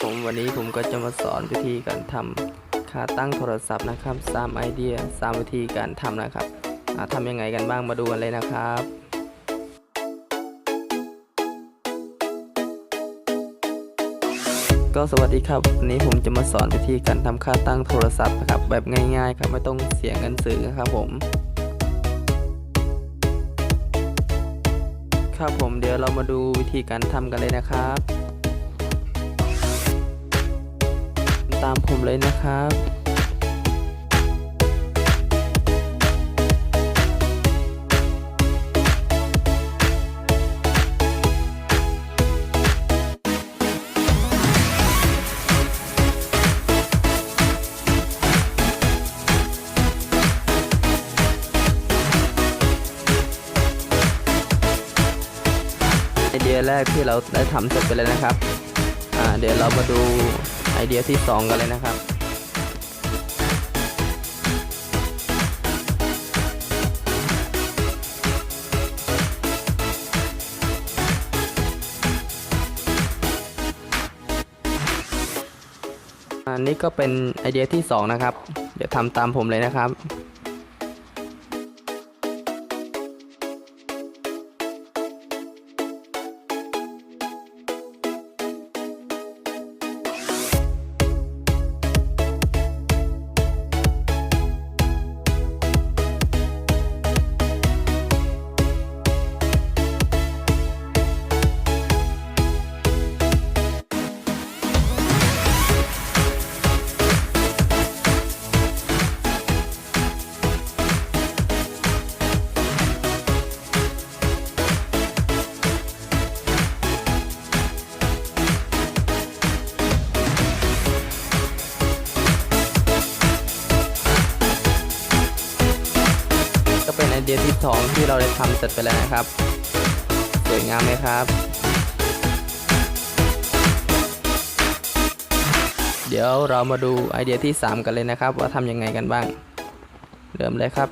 ผมวันนี้ผมก็จะมาสอนวิธีการทำขาตั้งโทรศัพท์นะครับ3ไอเดีย3วิธีการทำนะครับอ่าทำยังไงกันบ้างมาดูกันเลยนะครับก็สวัสดีครับวันนี้ผมจะมาสอนวิธีการทำค่าตั้งโทรศัพท์นะครับแบบง่ายๆครับไม่ต้องเสียเงินซื้อนะครับผม ครับผมเดี๋ยวเรามาดูวิธีการทำกันเลยนะครับ ตามผมเลยนะครับไอเดียแรกที่เราได้ทำเสร็จไปแล้วนะครับ อ่าเดี๋ยวเรามาดูไอเดียที่ 2 กันเลยนะครับอันนี้ก็เป็นไอเดียที่ 2 นะครับ เดี๋ยวทำตามผมเลยนะครับ เป็นไอเดียที่2ที่เราได้ทำเสร็จไปแล้วนะครับ สวยงามไหมครับ เดี๋ยวเรามาดูไอเดียที่ 3 กันเลยนะครับ ว่าทำยังไงกันบ้าง เริ่มเลยครับ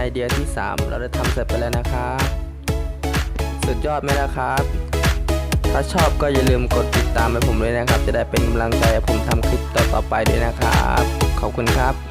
ไอเดียที่ 3 เราได้ทำเสร็จไปแล้วนะครับ สุดยอดไหมล่ะครับ ถ้าชอบก็อย่าลืมกดติดตามให้ผมด้วยนะครับ จะได้เป็นกำลังใจให้ผมทำคลิปต่อๆไปด้วยนะครับ ขอบคุณครับ